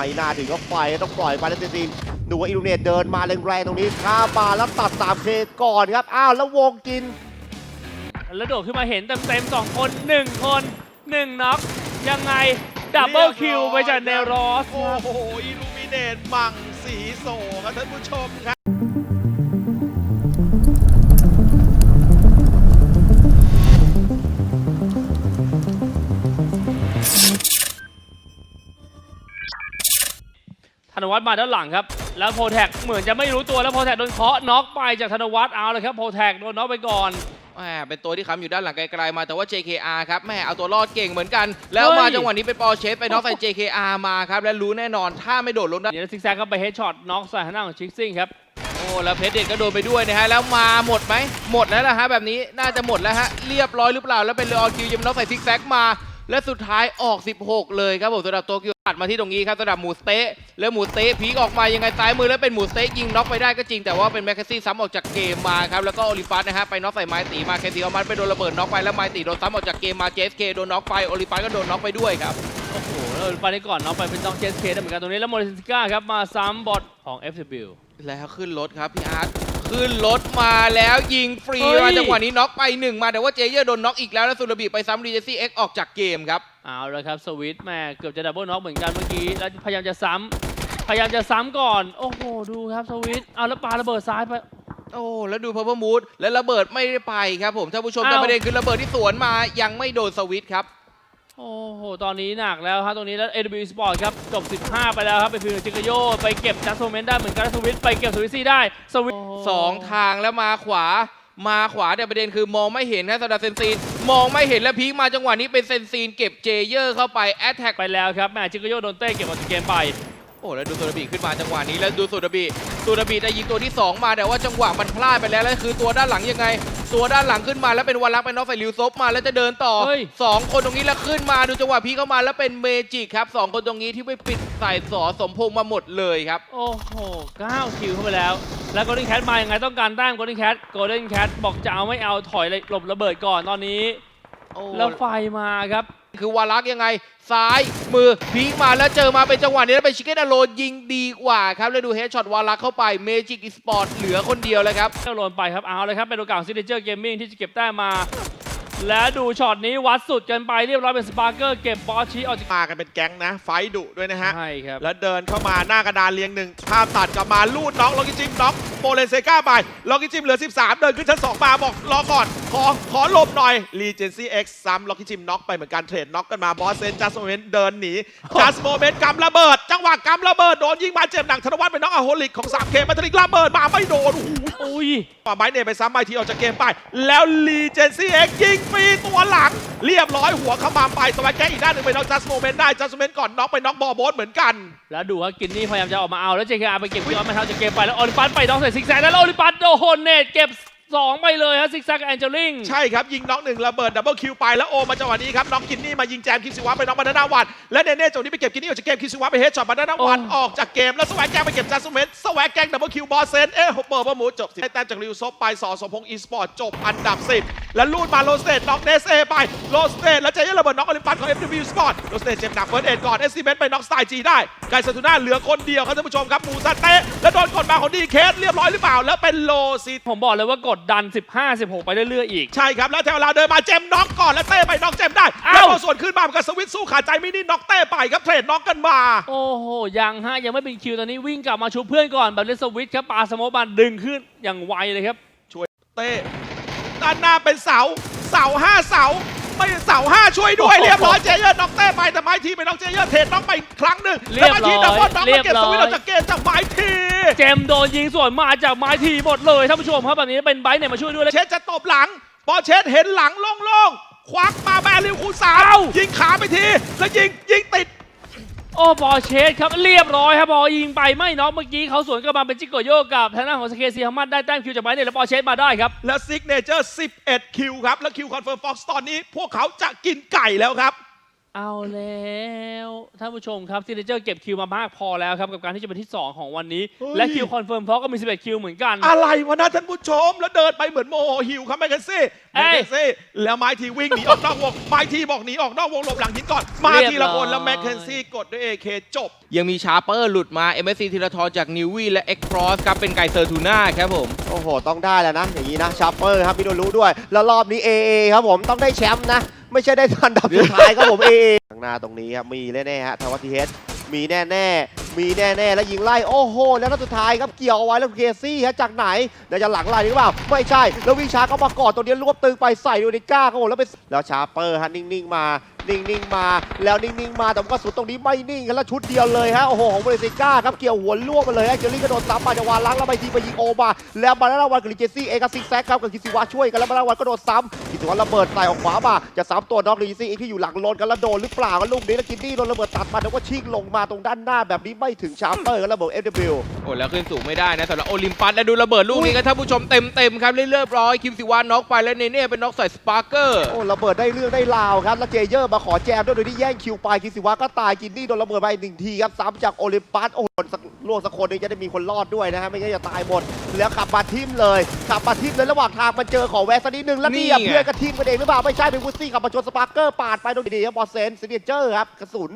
ไม่น่าถึงก็ไฟต้องปล่อยไปแล้วจริงๆดูว่าอิลูเนตเดินมาแรงๆตรงนี้ข้ามมาแล้วตัด 3K ก่อนครับ อ้าวแล้ววงกิน แล้วโดดขึ้นมาเห็นเต็มๆสองคนหนึ่งคนหนึ่งน็อกยังไง ดับเบิลคิวไปจากเนรอส โอ้โหอิลูมิเนตมังสีโสครับท่านผู้ชมครับ นวัฒน์มาด้านหลังครับ แล้วโพแท็กเหมือนจะไม่รู้ตัวแล้วโพแท็กโดนเคาะน็อกไปจากธนวัฒน์เอาเลยครับโพแท็กโดนน็อกไปก่อนแหมเป็นตัวที่ค้ำอยู่ด้านหลังไกลๆมาแต่ว่า JKR ครับแม่เอาตัวรอดเก่งเหมือนกัน แล้วเฮ้ยมาจังหวะนี้เป็นปอร์เชฟไปน็อกใส่ JKR มาครับและรู้แน่นอนถ้าไม่โดดลงได้เดี๋ยวซิกแซกก็ไปเฮดช็อตน็อกใส่ทางด้านของชิกซิ่งครับโอ้แล้วเพชรเด็ดก็โดนไปด้วยนะฮะแล้วมาหมดไหมหมดแล้วนะฮะแบบนี้น่าจะหมดแล้วฮะเรียบร้อยหรือเปล่าแล้วเป็นเลออนคิวยิมน็อกใส่ซิกแซกมา และสุดท้ายออก 16 เลยครับผมสำหรับโตเกียวตัดมาที่ตรงนี้ครับสำหรับหมูสเต๊ะแล้วหมูสเต๊ะพีกออกมายังไงซ้ายมือแล้วเป็นหมูสเต๊ะยิงน็อกไปได้ก็จริงแต่ว่าเป็นแมคคาซี่ซ้ำออกจากเกมมาครับแล้วก็โอลิมปัสนะฮะไปน็อกใส่ไม้ตีมาแคสซิอมันไปโดนระเบิดน็อกไปแล้วไม้ตีโดนซ้ำออกจากเกมมาเจสเคโดนน็อกไปโอลิมปัสก็โดนน็อกไปด้วยครับโอ้โหแล้วไปได้ก่อนน็อกไปเป็นต้องเจสเคได้เหมือนกันตรงนี้แล้วโมเดซิก้าครับมาซ้ำบอทของ FW แล้วขึ้นรถครับพี่อาร์ต ขึ้นรถมาแล้วยิงฟรีเฮ้ย มาจังหวะนี้น็อกไปหนึ่งมาแต่ว่าเจเยอร์โดนน็อกอีกแล้วแล้วสุรบีไปซ้ำรีเจซี่เอ็กออกจากเกมครับ เอาละครับ สวิตช์แม่เกือบจะดับเบิลน็อกเหมือนกันเมื่อกี้ แล้วพยายามจะซ้ำพยายามจะซ้ำก่อน โอ้โห ดูครับสวิตช์เอาแล้วปาระเบิดซ้ายไป โอ้แล้วดูพาวเวอร์มูดและระเบิดไม่ได้ไปครับผมท่านผู้ชมอ้าวแต่ประเด็นคือระเบิดที่สวนมายังไม่โดนสวิตช์ครับ โอ้โห ตอนนี้หนักแล้วครับตรงนี้แล้ว AW Sport ครับ จบ 15 ไปแล้วครับ ไปฟิลจิกโย ไปเก็บจัสโซเมนได้เหมือนกันแล้วสวิตช์ไปเก็บสวิตซี่ได้สวิตช์สองทางแล้วมาขวา มาขวาแต่ประเด็นคือมองไม่เห็นนะสำหรับเซนซีน มองไม่เห็นแล้วพีคมาจังหวะนี้เป็นเซนซีนเก็บเจเยอร์เข้าไปแอตแทกไปแล้วครับแม่จิกโยโดนเต้เก็บออกจากเกมไป โอ้แล้วดูสุรบีขึ้นมาจังหวะนี้แล้วดูสุรบีสุรบีได้ยิงตัวที่ 2 มาแต่ว่าจังหวะมันพลาดไปแล้วแล้วคือตัวด้านหลังยังไง ตัวด้านหลังขึ้นมาแล้วเป็นวันลักษณ์เป็นน็อกใส่ลิวซบมาแล้วจะเดินต่อ เฮ้ยสองคนตรงนี้แล้วขึ้นมาดูจังหวะพีคเข้ามาแล้วเป็นเมจิกครับสองคนตรงนี้ที่ไปปิดใส่สอสมพงษ์มาหมดเลยครับ โอ้โห9คิวเข้าไปแล้ว แล้ว Golden Cat มายังไงต้องการแต้ม Golden Cat Golden Cat บอกจะเอาไม่เอาถอยเลยหลบระเบิดก่อนตอนนี้โอ้แล้วไฟมาครับ คือวาลักษณ์ยังไง ซ้าย มือพีคมาแล้วเจอมาเป็นจังหวะนี้แล้วเป็นชิคเก้นอโลยิงดีกว่าครับแล้วดูเฮดช็อตวาลักษณ์เข้าไปเมจิกอีสปอร์ตเหลือคนเดียวแล้วครับก็โดนไปครับเอาเลยครับเป็นโอกาสของ Signature Gaming ที่จะเก็บแต้มมา และดูช็อตนี้วัดสุดกันไปเรียบร้อยเป็นสปาร์เกอร์เก็บบอสชีออกจากมากันเป็นแก๊งนะ ไฟท์ดุด้วยนะฮะใช่ครับแล้วเดินเข้ามาหน้ากระดานเรียงหนึ่งภาพตัดกลับมาลูดน็อกล็อกกิจิมน็อก โปเลนเซกาไปล็อกกิจิมเหลือ 13 เดินขึ้นชั้น2มาบอกรอก่อน ขอขอหลบหน่อยรีเจนซี่เอ็กซ์ซ้ำล็อกกิจิมน็อกไปเหมือนกันเทรดน็อกกันมาบอสเซนจัสโมเมนต์เดินหนีจัสโมเมนต์กำระเบิด จังหวะกำระเบิดโดนยิงมาเจ็บหนักธนวัฒน์เป็นน็อกอะโฮลิกของ 3K มาทริกระเบิดมาไม่โดนโอ้โหอุ้ยป่าไม้เนยไปซ้ำไมทีออกจากเกมไป แล้วลีเจนซี่เอ็กยิงฟรีตัวหลัง เรียบร้อยหัวขมามไปสวัสดิ์แก้อีกด้านหนึ่งไปน็อกจัสโมเมนต์ได้จัสโมเมนต์ก่อนน็อกไปน็อกบอลโบสเหมือนกัน แล้วดูว่ากินนี่พยายามจะออกมาเอาแล้ว JKR ไปเก็บที่ออสมาเท้าจากเกมไปแล้วโอลิมปัสไปน้องใส่ซิกแซกแล้วโอลิปัสโดนเนตเก็บ 2 ไปเลยฮะซิกแซกแอนเจลิงใช่ครับ ยิงน็อกหนึ่งระเบิดดับเบิลคิวไปแล้วโอมาจังหวะนี้ครับน็อกกินนี่มายิงแจมคิซิวะไปน็อกบานานาวันและเนเน่จังหวะนี้ไปเก็บกินนี่ออกจากเกมคิซิวะไปเฮดช็อตบานานาวันโอ้ออกจากเกมแล้วสวัสดิ์แก้งไปเก็บจัสโมเมนต์สวัสดิ์แก้งดับเบิลคิวบอสเซนเอ๊ะเปิดประมูจบได้แต้มจากริวซบไปสอสมพงษ์อีสปอร์ตจบอันดับ 10 แล้วลูดมาโลสเตดน็อกเนสเอไปโลสเตดแล้วเจยันระเบิดน็อกโอลิมปัสของ FW Sport โลสเตดเจ็บหนักเฟิร์สเอ็ดก่อนเอสซีเมนต์ไปน็อกสไตล์จีได้ไกซาตูน่าเหลือคนเดียวครับท่านผู้ชมครับมูซาเต้แล้วโดนกดมาของดีเคสเรียบร้อยหรือเปล่าแล้วเป็นโลซิผมบอกเลยว่ากดดัน 15 16 ไปเรื่อยๆอีก ใช่ครับแล้วแถวเราเดินมาเจมน็อกก่อนแล้วเต้ไปน็อกเจมได้อ้าว แล้วพอส่วนขึ้นมามันก็สวิตช์สู้ขาดใจไม่นี่น็อกเต้ไปครับเทรดน็อกกันมา โอ้โห ยังฮะ ยังไม่เป็นคิวตอนนี้วิ่งกลับมาชุบเพื่อนก่อนแบบเลสวิตครับปาสโมบันดึงขึ้นอย่างไวเลยครับเต้ด้านหน้าเป็นเสาเสาห้าเสา ไม่เสาห้าช่วยด้วยโอ้โหเรียบร้อยเจเยอร์น็อกเต้ไปแต่ไม้ทีไปน็อกเจเยอร์เทรดน็อกไปอีกครั้งหนึ่งเรีแล้วยบไม้ทีร้ดัอบยเบิลน็อกมาเก็บเรียบร้อยสวิตช์ออกจากเกมจากไม้ทีเจมส์โดนยิงสวนมาจากไม้ทีหมดเลยท่านผู้ชมครับแบบนี้เป็นไบร์ทเนี่ยมาช่วยด้วยแล้วเชสจะตบหลังพอเชสเห็นหลังโล่งๆควักมาแบริวคูสามเอ้ายิงขาไปทีแล้วยิงยิงติด โอ้บอลเชสครับเรียบร้อยครับบอลยิงไปไม่น็อกเมื่อกี้เขาสวนกลับมาเป็นจิกโกโยกับทางด้านของสเคซีฮัมมัดได้แต้มคิวจากไม้เนี่ยแล้วบอลเชสมาได้ครับ และซิกเนเจอร์ 11 คิวครับ และคิวคอนเฟิร์มฟ็อกซ์ตอนนี้พวกเขาจะกินไก่แล้วครับ เอาแล้วท่านผู้ชมครับซีเนเจอร์เก็บคิวมามากพอแล้วครับกับการที่จะเป็นที่ 2 ของวันนี้ เฮ้ย และคิวคอนเฟิร์มเพราะก็มี 11 คิวเหมือนกัน อะไรวะนะท่านผู้ชม แล้วเดินไปเหมือนโมโหหิวครับแมคเคนซี่เอ้แมคยเคนซี่แล้วไม้ทีวิ่งหนีออกนอกวงไม้ทีบอกหนีออกนอกวงหลบหลังหินก่อน มาเรียบทีละคนร้อยแล้วแมคเคนซี่กดด้วย AK จบ ยังมีชาร์เปอร์หลุดมา MSC ธีรทรจากนิววีและเอ็กครอสครับ เป็นไก่เซอร์ทูน่าครับผม โอ้โห ต้องได้แล้วนะ อย่างนี้นะชาร์เปอร์ครับพี่โดรู้ด้วย แล้วรอบนี้ AA ครับผมต้องได้แชมป์นะ ไม่ใช่ได้อันดับสุดท้ายครับผม AA ข้างหน้าตรงนี้ครับมีแน่ๆฮะทวัตทีเฮดมีแน่ๆมีแน่ๆแล้วยิงไล่โอ้โหแล้วนัดสุดท้ายครับเกี่ยวเอาไว้แล้วเคซี่ฮะจากไหนเดี๋ยวจะหลังไล่หรือเปล่าไม่ใช่ แล้ววิชาก็มากอดตัวนี้รวบตึงไปใส่โดนิก้าครับผมแล้วไปแล้วชาร์เปอร์ฮะนิ่งๆมา นิ่งๆมา แล้วนิ่งๆมาแต่ว่ากระสุนตรงนี้ไม่นิ่งกันแล้วชุดเดียวเลยฮะโอ้โหของเบริซิก้าครับเกี่ยวหัวล่วงมาเลยฮะเจอรี่กระโดดซ้ำมาจังหวะล้างแล้วไปทีไปยิงโอมาแล้วมาแล้ววันกับลิเจซี่เองกับซิกแซกครับกับคิซิวะช่วยกันแล้วมาแล้ววันก็โดดซ้ำคิซิวะระเบิดใส่ออกขวามาจะซ้ำตัวน็อกลิเจซี่เองที่อยู่หลังโลนกันแล้วโดนหรือเปล่ากันลูกนี้แล้วกินนี่โดนระเบิดตัดมาแล้วก็ชิงลงมาตรงด้านหน้าแบบนี้ไม่ถึงชาร์เปอร์กันระเบิด FW โอ้แล้วขึ้นสูงไม่ได้นะสำหรับโอลิมปัสและดูระเบิดลูกนี้กันท่านผู้ชมเต็มเต็มๆครับเรียบร้อยคิมซิวาน็อกไปแล้วเนเน่เป็นน็อกใส่สปาร์เกอร์โอ้ระเบิดได้เรื่องได้ราวครับแล้วเจเยอร์มาขอแจมด้วยโดยที่แย่งคิวไปคิซิวะก็ตายกินนี่โดนระเบิดไปหนึ่งทีครับซ้ำจากโอลิมปัสโอ้โหสักล่วงสักคนหนึงจะได้มีคนรอดด้วยนะฮะไม่งั้นจะตายหมด แล้วขับมาทิมเลยขับมาทิมเลยระหว่างทางมาเจอของแวสนิดนึงแล้วนี่นี่ไง เพื่อนกระทิมกันเองหรือเปล่าไม่ใช่เป็นวูซี่ขับมาชนสปาร์เกอร์ปาดไปโดนดีครับบอสเซนซิเนเจอร์ครับกระสุน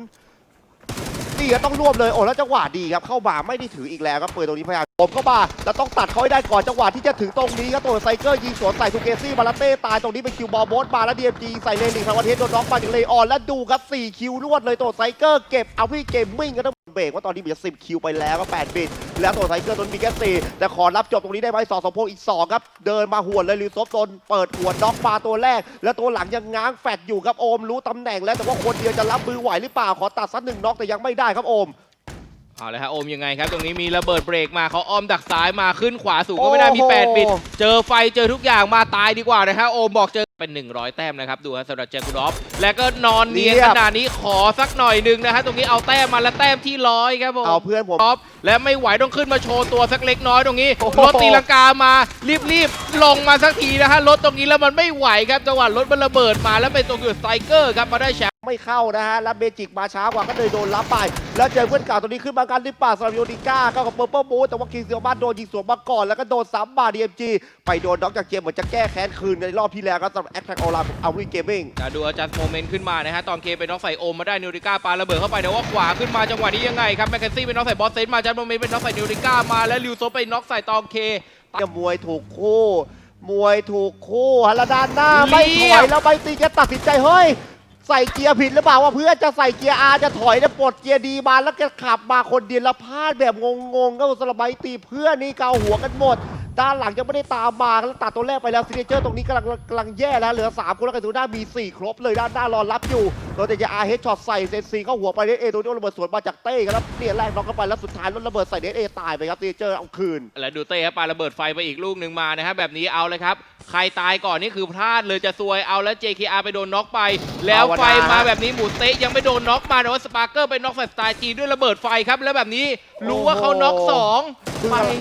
นี่ก็ต้องรวบเลยโอ้แล้วจังหวะดีครับเข้ามาไม่ได้ถืออีกแล้วครับปืนตรงนี้พยายาม มเข้ามาแล้วต้องตัดเขาให้ได้ก่อนจังหวะที่จะถึงตรงนี้ครับตัวไซเกอร์ยิงสวนใส่ทูเกซี่มาลาเต้ตายตรงนี้เป็นคิวบอลโบสมาแล้วดีเอ็มจีใส่เลนลิงทางวันเทสโดนน็อกมาจากเลออนแล้วดูครับ4คิวรวดเลยตัวไซเกอร์เก็บเอาพี่เกมมิ่งก็ต้องเบรกว่าตอนนี้มี10คิวไปแล้วก็8บิตแล้วตัวไซเกอร์โดนมีแค่สี่แต่ขอรับจบตรงนี้ได้ไหมสองสมพงอีกสองครับ เดินมาหวนเลยลิวซบโดนเปิดหัวน็อกมาตัวแรก แล้วตัวหลังยังง้างแฟดอยู่ครับโอมรู้ตำแหน่งแล้วแต่ว่าคนเดียวจะรับมือไหวหรือเปล่าขอตัดสักหนึ่งน็อกแต่ยังไม่ได้ครับโอม เอาเลยฮะโอมยังไงครับ ตรงนี้มีระเบิดเบรกมาเขาอ้อมดักซ้ายมาขึ้นขวาสูงก็ไม่ได้มีโอ้โห8บิตเจอไฟเจอทุกอย่างมาตายดีกว่านะฮะโอมบอกเจอเป็น 100 แต้มนะครับ ดูฮะสำหรับเจคุดอฟแล้วก็นอนเนียนเรียขบนาดนี้ขอสักหน่อยหนึ่งนะฮะตรงนี้เอาแต้มมาแล้วแต้มที่ร้อยครับผมเอาเพื่อนผมอฟและไม่ไหวต้องขึ้นมาโชว์ตัวสักเล็กน้อยตรงนี้โอ้โหรถตีลังกามารีบๆลงมาสักทีนะฮะรถตรงนี้แล้วมันไม่ไหวครับจังหวะรถมันระเบิดมาแล้วเป็นตัวอยู่สไตรเกอร์ครับมาได้แชมป์ ไม่เข้านะฮะ แล้วเบจิกมาช้ากว่าก็เลยโดนรับไป แล้วเจอเพื่อนเก่าตัวนี้ขึ้นมากันหรือเปล่าสำหรับโยนิก้าก็กับเปอร์เปิลบูแต่ว่าคิงเซียวบ้านโดนยิงสวนมาก่อน แล้วก็โดนซ้ำมาดีเอ็มจีไปโดนน็อกจากเกมเหมือนจะแก้แค้นคืนในรอบที่แล้วก็สำหรับแอคแท็กออลาเอาวีเกมมิ่งจะดูจัดโมเมนต์ขึ้นมานะฮะ ตอนเคเป็นน็อกใส่โอมมาได้นิวริก้าปาระเบิดเข้าไปแต่ว่าขวาขึ้นมาจังหวะนี้ยังไงครับแมคเคนซี่เป็นน็อกใส่บอสเซนมาจัดโมเมนต์เป็นน็อกใส่นิวริก้ามาแล้วลิวโซไปน็อกใส่ตองเคจะมวยถูกคู่มวยถูกคู่ฮะแล้วด้านหน้าไม่เรีถยบอยแล้วไม่ตีแกตัดสินใจเฮ้ย ใส่เกียร์ผิดหรือเปล่าว่าเพื่อนจะใส่เกียร์อาจะถอยแล้วปลดเกียร์ดีมาแล้วก็ขับมาคนเดียวแล้วพลาดแบบงงๆก็สลบไปตีเพื่อนนี่เกาหัวกันหมด ด้านหลังยังไม่ได้ตามมาแล้วตัดตัวแรกไปแล้วซิเนเจอร์ตรงนี้กำลังกำลังแย่แล้วเหลือ 3 คนแล้วกันตูน่ามี 4 ครบเลยด้านหน้ารอรับอยู่โดนแต่จะอาเฮดช็อตใส่เซนซีเข้าหัวไปเดเอตัวนี้ระเบิดสวนมาจากเต้ครับเนี่ยแรกน็อกเข้าไปแล้วสุดท้ายรถระเบิดใส่เดเอตายไปครับซิเนเจอร์เอาคืน และดูเต้ครับปาระเบิดไฟไปอีกลูกหนึ่งมานะฮะแบบนี้เอาเลยครับใครตายก่อนนี่คือพลาดเลยจะซวยเอาแล้ว JKR ไปโดนน็อกไป แล้วภาวนาไฟมาแบบนี้หมูเตะยังไม่โดนน็อกมาแต่ว่าสปาร์เกอร์ไปน็อกใส่สไตล์จีนด้วยระเบิดไฟครับแล้วแบบนี้รู้ว่าเขาน็อกสองพึ่งไปอะไร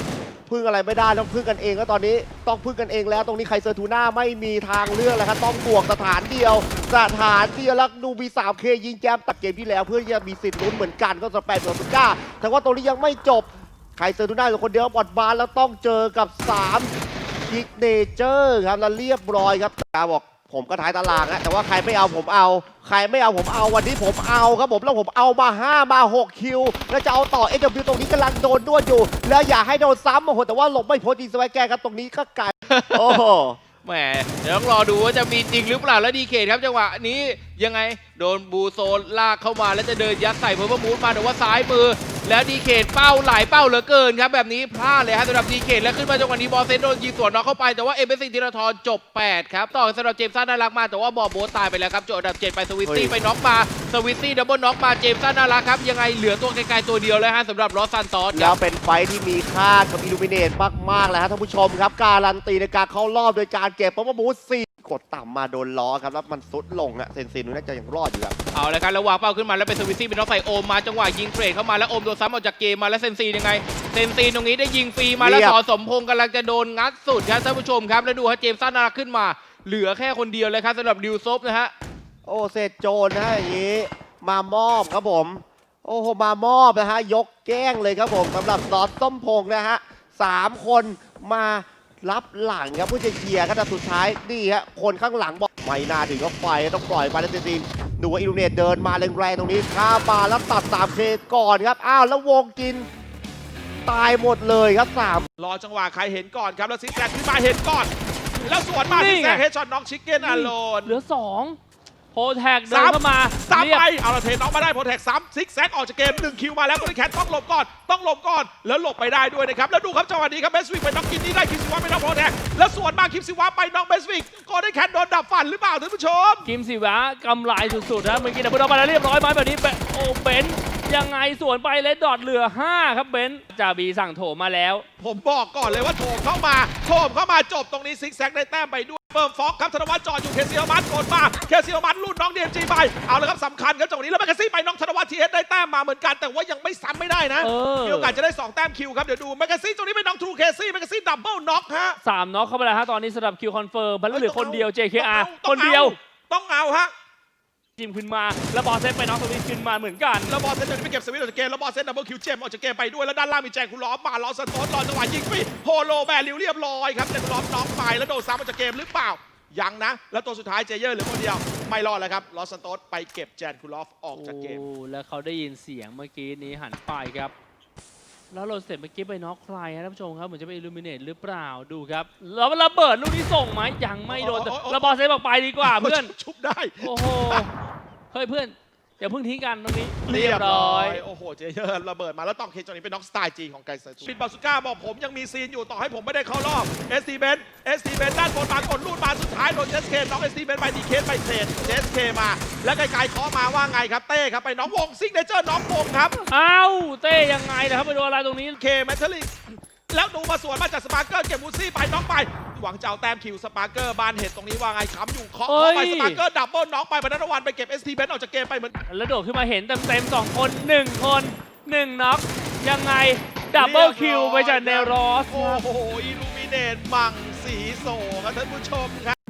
พึ่งอะไรไม่ได้ต้องพึ่งกันเองก็ตอนนี้ต้องพึ่งกันเองแล้วตรงนี้ใครเซอร์ทูน่าไม่มีทางเลือกแล้วครับต้องบวกสถานเดียว สถานเดียวแล้วดูมีสาวเคยิงแจมตัดเกมที่แล้วเพื่อที่จะมีสิทธิ์ลุ้นเหมือนกันก็สแปดเหมือนสุก้าแต่ว่าตรงนี้ยังไม่จบใครเซอร์ทูน่าอยู่คนเดียวบอดบานแล้วต้องเจอกับ3กิกเนเจอร์ครับแล้วเรียบร้อยครับตาบอก ผมก็ท้ายตารางนะแต่ว่าใครไม่เอาผมเอา ใครไม่เอาผมเอาวันนี้ผมเอาครับผมแล้วผมเอามา 5 มา 6 คิว แล้วจะเอาต่อ SW ตรงนี้กำลังโดนด้วยอยู่ แล้วอย่าให้โดนซ้ำโอ้โหแต่ว่าหลบไม่พ้นยิงสไวแกครับตรงนี้ก็ไกลโอ้โหแหมเดี๋ยวต้องรอดูว่าจะมีจริงหรือเปล่าแล้วดีเคทครับจังหวะนี้ยังไงโดนบูโซนลากเข้ามาแล้วจะเดินยัดใส่เพอร์เพอร์มูดมาแต่ว่าซ้ายมือ แล้วดีเคทเป้าหลายเป้าเหลือเกินครับแบบนี้พลาดเลยฮะสำหรับดีเคทแล้วขึ้นมาจังหวะนี้บอลเซนโดนยิงสวนน็อกเข้าไปแต่ว่าเอ็มเอสซีธีรทรจบ 8 ครับ ต่อสำหรับเจมส์ซันน่ารักมากแต่ว่าบอลโบสตายไปแล้วครับจบอันดับ 7 ไปสวิตตี้เฮ้ยไปน็อกมาสวิตตี้ดับเบิลน็อกมาเจมส์ซันน่ารักครับยังไงเหลือตัวไกลๆตัวเดียวเลยฮะสำหรับลอสซันตอสคแล้รัวบเป็นไฟท์ที่มีค่ากับอิลูมิเนตมากๆแล้วฮะท่านผู้ชมครับการันตีในการเข้ารอบโดยการเก็บปั๊มบูสสี่ กดต่ำมาโดนล้อครับแล้วมันซุดลงอะเซนซินน่าจะยังรอดอยู่ครับเอาเลยครับแล้ววางเป้าขึ้นมาแล้วเป็นสวิตซี่เป็นน็อกใส่โอมมาจังหวะยิงเทรดเข้ามาแล้วโอมโดนซ้ำออกจากเกมมาแล้วเซนซียังไงเซนซีตรงนี้ได้ยิงฟรีมาแล้วเรียบสอสมพงษ์กำลังจะโดนงัดสุดครับท่านผู้ชมครับแล้วดูฮะเจมส์ซันนารักขึ้นมา เหลือแค่คนเดียวเลยครับสำหรับดิวซบนะฮะโอ้เศษโจรนะฮะอย่างนี้ มามอบครับผม โอ้โหมามอบนะฮะยกแก้งเลยครับผมสำหรับซอสต้มพงนะฮะสามคนมา รับหลังครับผู้จะเคลียร์ครับแต่สุดท้ายนี่ฮะคนข้างหลังบอกไม่น่าถึงก็ไฟต้องปล่อยไปแล้วจริงๆดูว่าอิลูเนตเดินมาแรงๆตรงนี้ข้ามมาแล้วตัดสามเคก่อนครับอ้าวแล้ววงกินตายหมดเลยครับสามรอจังหวะใครเห็นก่อนครับแล้วซิกแซกขึ้นมาเห็นก่อน แล้วสวนมานี่ซิกแซกไงเฮดช็อตน็อกชิคเก้นอโลนเหลือสอง โพแท็กเดินสามเข้ามาสามเรียบไปเอาละเทน้องมาได้โปรแท็กซ้ำซิกแซกออกจากเกมหนึ่งคิวมาแล้วตัวนี้แคทต้องหลบก่อนต้องหลบก่อนแล้วหลบไปได้ด้วยนะครับแล้วดูครับจังหวะนี้ครับเบสวิกไปน็อกกินนี่ได้คิมซิวะไปน็อกโปรแท็กแล้วสวนมาคิมซิวะไปน็อกเบสวิกก็ได้แคทโดนดับฟันหรือเปล่าท่านผู้ชมกิมสิวะกำไรสุดๆนะเมื่อกี้นะเพื่อนเอาไปแล้วเรียบร้อยไหมแบบนี้เบนโอ้เบนซ์ ยังไงสวนไปเลดดอทเหลือ 5 ครับเบนซ์จ่าบีสั่งโถมาแล้ว ผมบอกก่อนเลยว่าโถมเข้ามาโถมเข้ามาจบตรงนี้ซิกแซกได้แต้มไปด้วยเฟิร์มฟ็อกครับธนวัฒน์จอดอยู่เคซีอมัสกดมาเคซีอมัสรุ่นน้องเดียจีไปเอาเลยครับสำคัญครับจังหวะนี้แล้วแมกกาซี่ไปน้องธนวัฒน์ทีเอสได้แต้มมาเหมือนกันแต่ว่ายังไม่ซ้ำไม่ได้นะเออ มีโอกาสจะได้2แต้มคิวครับเดี๋ยวดูแมกกาซี่ตรงนี้เป็นน้องทรูเคซี่แมกกาซี่ดับเบิลน็อกฮะสามน็อกเข้าไปแล้วฮะตอนนี้สำหรับคิวคอนเฟิร์มพันเหลือคนเดียว JKR ต้คองนอาเดียว ต้องเอาฮะ จิมขึ้นมา แล้วบอลเซตไปน็อกตรงนี้ขึ้นมาเหมือนกัน แล้วบอลเซนจะไปเก็บสวิตช์ออกจากเกมแล้วบอลเซนดับเบิลคิวเจมออกจากเกมไปด้วย แล้วด้านล่างมีแจงคุณล้อมมาล้อสโตนรอจังหวะยิงฟรีโฮโลแบริวเรียบร้อยครับแจงคุณล้อมน็อกไปแล้วโดนซ้ำออกจากเกมหรือเปล่ายังนะ แล้วตัวสุดท้ายเจเยอร์เหลือคนเดียว ไม่รอดแล้วครับลอสซันโตสไปเก็บแจนคูลอฟออกจากเกมโอ้แล้วเขาได้ยินเสียงเมื่อกี้นี้หันไปครับ แล้วโรเสร็จเมื่อกี้ไปน็อกใครฮะท่านผู้ชมครับ เหมือนจะไปอิลูมิเนตหรือเปล่าดูครับ แล้วระเบิดลูกที่ส่งไหมยังไม่โดนโอ้โอ้โอ้แล้วบอลเซตบอกไปดีกว่าเพื่อน ชุบได้ โอ้โห เฮ้ยเพื่อนอย่าเพิ่งทิ้งกันตรงนี้เรียบร้อย โอ้โห เจเยอร์ระเบิดมาแล้วต้องเคจอนนี้เป็นน็อกสไตล์จีของไกเซอร์ปิดบาสุก้าบอกผมยังมีซีนอยู่ต่อให้ผมไม่ได้เข้ารอบเอสตีเบนเอสตีเบนด้านบนมากดลูดมาสุดท้ายโดนเจสเคน็อกเอสตีเบนไปดีเคสไปเทรดเจสเคมา แล้วไกลๆเคาะมาว่าไงครับเต้ครับไปน้องวงซิกเนเจอร์น้องวงครับ อ้าวเต้ยังไงนะครับไปโดนอะไรตรงนี้เคแมทเทอลิง แล้วดูมาสวนมาจากสปาร์เกอร์เก็บมูซี่ไปน้องไป หวังจะเอาแต้มคิวสปาร์เกอร์บานเห็ดตรงนี้ว่าไงค้ำอยู่เคาะเอ้เคาะยไปสปาร์เกอร์ดับเบิลน้องไปบรรณวันไปเก็บเอสทีเบนออกจากเกมไปเหมือนแล้วโดดขึ้นมาเห็นเต็มๆสองคนหนึ่งคนหนึ่งน็อกยังไงดับเบิลคิวไปจากเนรอส โอ้โหอิลูมิเนตมังสีโสครับท่านผู้ชมครับ